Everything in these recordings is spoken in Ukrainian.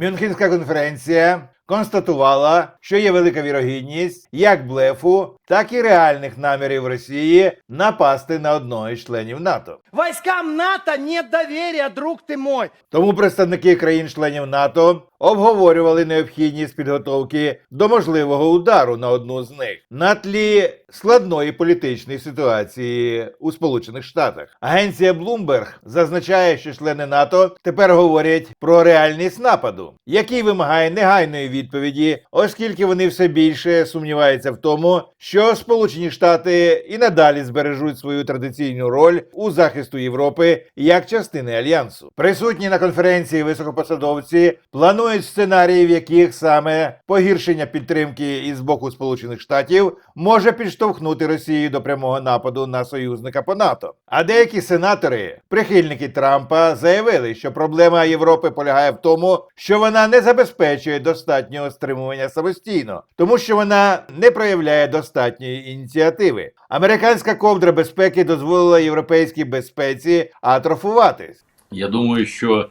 Мюнхенська конференція констатувала, що є велика вірогідність як блефу, так і реальних намірів Росії напасти на одного із членів НАТО. Войскам НАТО нет доверия, друг ты мой. Тому представники країн-членів НАТО обговорювали необхідність підготовки до можливого удару на одну з них на тлі складної політичної ситуації у Сполучених Штатах. Агенція Bloomberg зазначає, що члени НАТО тепер говорять про реальність нападу, який вимагає негайної відповіді, оскільки вони все більше сумніваються в тому, що Сполучені Штати і надалі збережуть свою традиційну роль у захисту Європи як частини альянсу. Присутні на конференції високопосадовці планують сценарії, в яких саме погіршення підтримки із боку Сполучених Штатів може підштовхнути Росію до прямого нападу на союзника по НАТО. А деякі сенатори, прихильники Трампа, заявили, що проблема Європи полягає в тому, що вона не забезпечує достатнього стримування самостійно, тому що вона не проявляє достатньої ініціативи. Американська ковдра безпеки дозволила європейській безпеці атрофуватись. Я думаю, що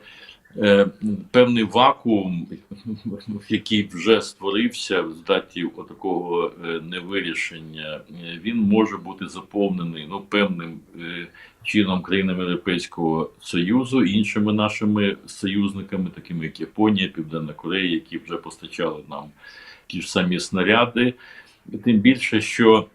певний вакуум, який вже створився в здаті такого е, невирішення, е, він може бути заповнений ну, певним е, чином країнами Європейського Союзу, іншими нашими союзниками, такими як Японія, Південна Корея, які вже постачали нам ті ж самі снаряди. Тим більше, що Е,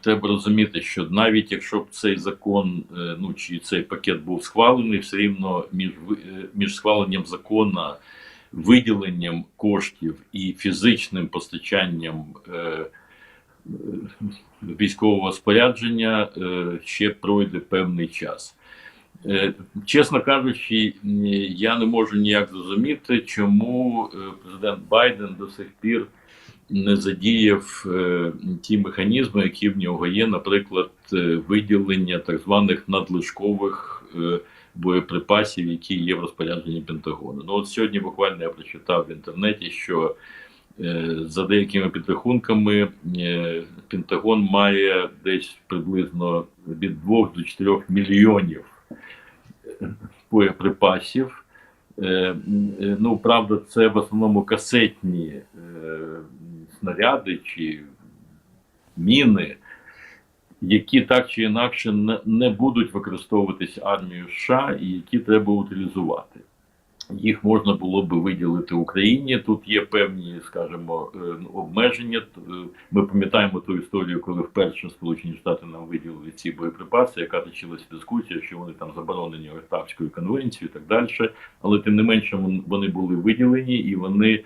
треба розуміти, що навіть якщо б цей закон, е, ну чи цей пакет був схвалений, все рівно між е, між схваленням закона, виділенням коштів і фізичним постачанням е, е, військового спорядження е, ще пройде певний час. Е, Чесно кажучи, я не можу ніяк зрозуміти, чому е, президент Байден до сих пір не задіяв е, ті механізми, які в нього є, наприклад, е, виділення так званих надлишкових е, боєприпасів, які є в розпорядженні Пентагону. Ну от сьогодні буквально я прочитав в інтернеті, що за деякими підрахунками Пентагон має десь приблизно від 2 до 4 мільйонів боєприпасів. Ну, правда, це в основному касетні снаряди чи міни, які так чи інакше не, будуть використовуватись армією США і які треба утилізувати. Їх можна було би виділити Україні. Тут є певні, скажімо, е, ну, обмеження. Е, Ми пам'ятаємо ту історію, коли вперше Сполучені Штати нам виділили ці боєприпаси, яка точилася дискусія, що вони там заборонені Оттавською конвенцією і так далі. Але тим не менше вони були виділені і вони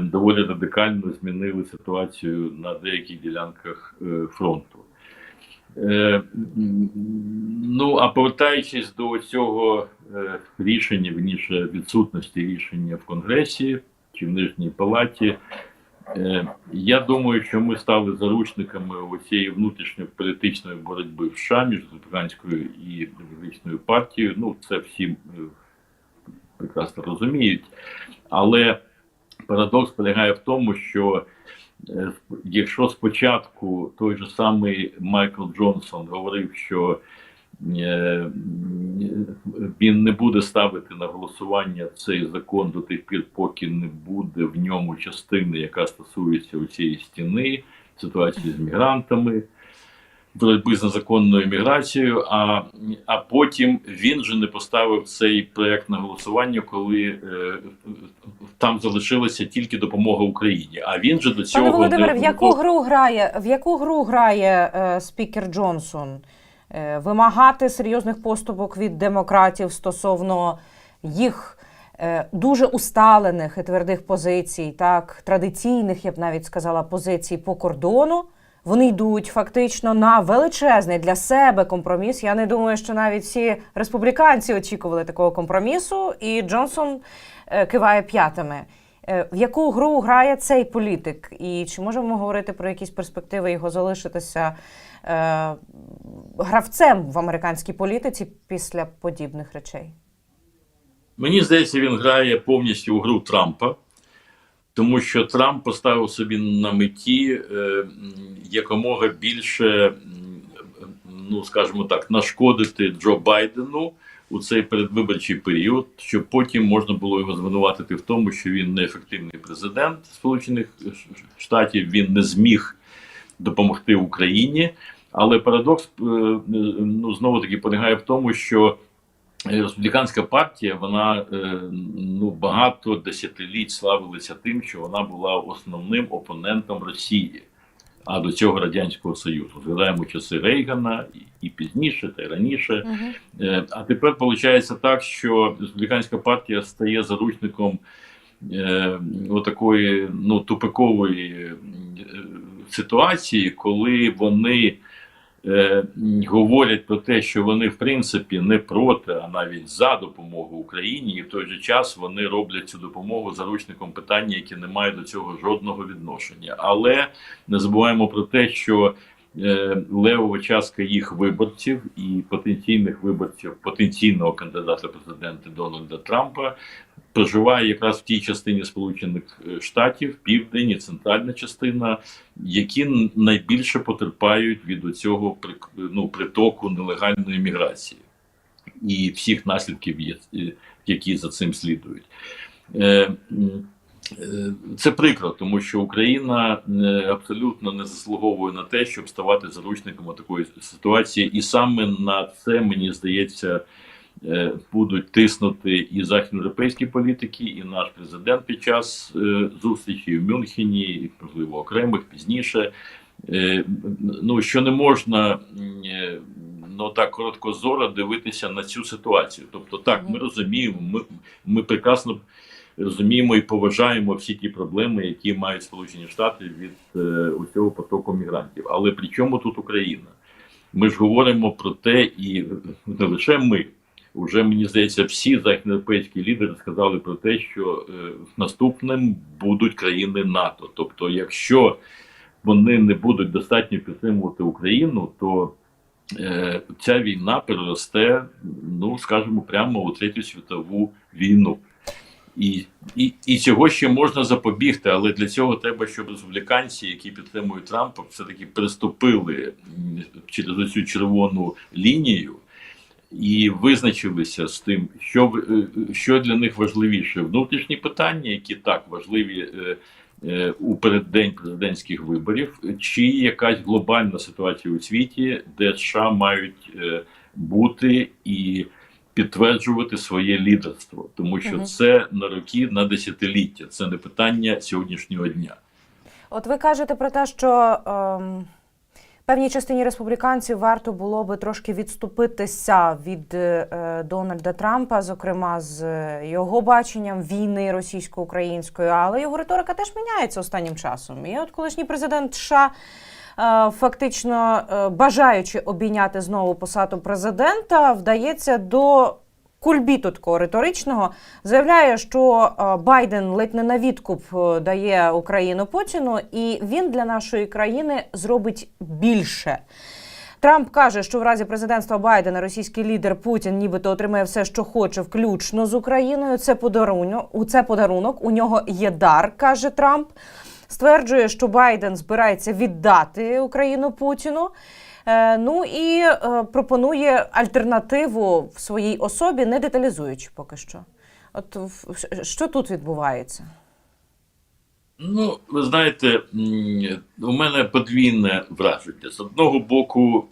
доволі радикально змінили ситуацію на деяких ділянках е, фронту. Е, ну, а повертаючись до цього е, рішення, вірніше відсутності рішення в Конгресі чи в Нижній Палаті, е, я думаю, що ми стали заручниками цієї внутрішньополітичної боротьби в США між республіканською і демократичною партією. Ну, це всі е, прекрасно розуміють. Але парадокс полягає в тому, що е, якщо спочатку той же самий Майкл Джонсон говорив, що е, він не буде ставити на голосування цей закон до тих пір, поки не буде в ньому частини, яка стосується цієї стіни, ситуації з мігрантами, боротьби з незаконною міграцією. А, а потім він же не поставив цей проект на голосування, коли е, там залишилася тільки допомога Україні. А він же до цього Пане Володимире, не- в яку гру грає в яку гру грає е, спікер Джонсон? Е, вимагати серйозних поступок від демократів стосовно їх е, дуже усталених і твердих позицій, так традиційних, я б навіть сказала, позицій по кордону. Вони йдуть фактично на величезний для себе компроміс. Я не думаю, що навіть всі республіканці очікували такого компромісу, і Джонсон е, киває п'ятами. Е, В яку гру грає цей політик? І чи можемо говорити про якісь перспективи його залишитися е, гравцем в американській політиці після подібних речей? Мені здається, він грає повністю у гру Трампа, тому що Трамп поставив собі на меті е, якомога більше, ну скажімо так, нашкодити Джо Байдену у цей передвиборчий період, щоб потім можна було його звинуватити в тому, що він неефективний президент Сполучених Штатів, він не зміг допомогти Україні. Але парадокс е, ну знову таки полягає в тому, що республіканська партія вона е, ну багато десятиліть славилася тим, що вона була основним опонентом Росії, а до цього радянського союзу. Згадаємо часи Рейгана і, пізніше, та й раніше. Е, А тепер виходить так, що республіканська партія стає заручником е, отакої ну, тупикової ситуації, коли вони е, говорять про те, що вони в принципі не проти, а навіть за допомогу Україні, і в той же час вони роблять цю допомогу заручником питання, які не мають до цього жодного відношення. Але не забуваємо про те, що е, левова частка їх виборців і потенційних виборців потенційного кандидата в президенти Дональда Трампа проживає якраз в тій частині Сполучених е, Штатів, південь і центральна частина, які найбільше потерпають від цього ну, притоку нелегальної міграції і всіх наслідків, е, які за цим слідують. Е, Це прикро, тому що Україна абсолютно не заслуговує на те, щоб ставати заручником такої ситуації, і саме на це мені здається будуть тиснути і західноєвропейські політики, і наш президент під час е, зустрічі в Мюнхені, і можливо окремих пізніше. Е, Ну що не можна е, ну так короткозоро дивитися на цю ситуацію. Тобто, так ми розуміємо, ми, ми прекрасно розуміємо і поважаємо всі ті проблеми, які мають Сполучені Штати від е, усього потоку мігрантів. Але при чому тут Україна? Ми ж говоримо про те, і не лише ми. Уже мені здається, всі західноєвропейські лідери сказали про те, що е, наступним будуть країни НАТО. Тобто, якщо вони не будуть достатньо підтримувати Україну, то е, ця війна переросте, ну скажімо, прямо у третю світову війну. І, і, і цього ще можна запобігти, але для цього треба, щоб республіканці, які підтримують Трампа, все-таки приступили через цю червону лінію і визначилися з тим, що, е, що для них важливіше: внутрішні питання, які так важливі е, е, у переддень президентських виборів, чи якась глобальна ситуація у світі, де США мають е, бути і підтверджувати своє лідерство, тому що це на роки, на десятиліття, це не питання сьогоднішнього дня. От ви кажете про те, що ем, певній частині республіканців варто було би трошки відступитися від е, Дональда Трампа, зокрема з е, його баченням війни російсько-української, але його риторика теж міняється останнім часом. І от колишній президент США. е, Фактично е, бажаючи обійняти знову посаду президента, вдається до кульбіту такого риторичного, заявляє, що е, Байден ледь не на відкуп е, дає Україну Путіну, і він для нашої країни зробить більше. Трамп каже, що в разі президентства Байдена російський лідер Путін нібито отримає все, що хоче, включно з Україною. Це подарунок. Це подарунок. У нього є дар, каже Трамп. Стверджує, що Байден збирається віддати Україну Путіну. Е, ну і е, пропонує альтернативу в своїй особі, не деталізуючи поки що. От що тут відбувається? Ну, ви знаєте, у мене подвійне враження. З одного боку,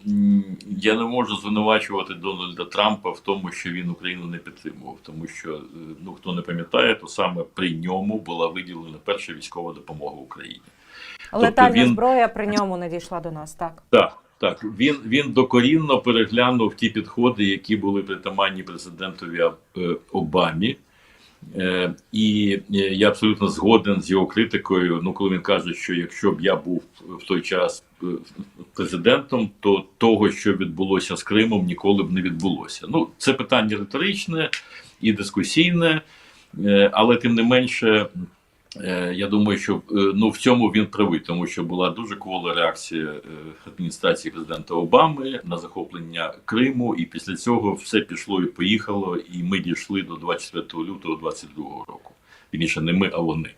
я не можу звинувачувати Дональда Трампа в тому, що він Україну не підтримував, тому що, е, ну хто не пам'ятає, то саме при ньому була виділена перша військова допомога Україні. Летальна він- зброя при ньому не дійшла до нас, так. Так, так. Він, він докорінно переглянув ті підходи, які були притаманні президентові е, Обамі. Е, і е, я абсолютно згоден з його критикою. Ну, коли він каже, що якщо б я був в той час е, президентом, то того, що відбулося з Кримом, ніколи б не відбулося. Ну, це питання риторичне і дискусійне, але тим не менше. Е, Я думаю, що е, ну в цьому він правий, тому що була дуже квола реакція е, адміністрації президента Обами на захоплення Криму, і після цього все пішло і поїхало, і ми дійшли до 24 лютого 22 року. Вірніше, не ми, а вони.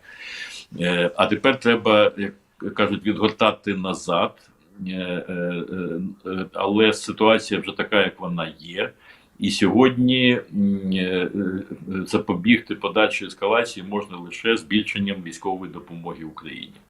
А тепер треба, як кажуть, відгортати назад. Але ситуація вже така, як вона є. І сьогодні е, е, запобігти подальшій ескалації можна лише збільшенням військової допомоги Україні.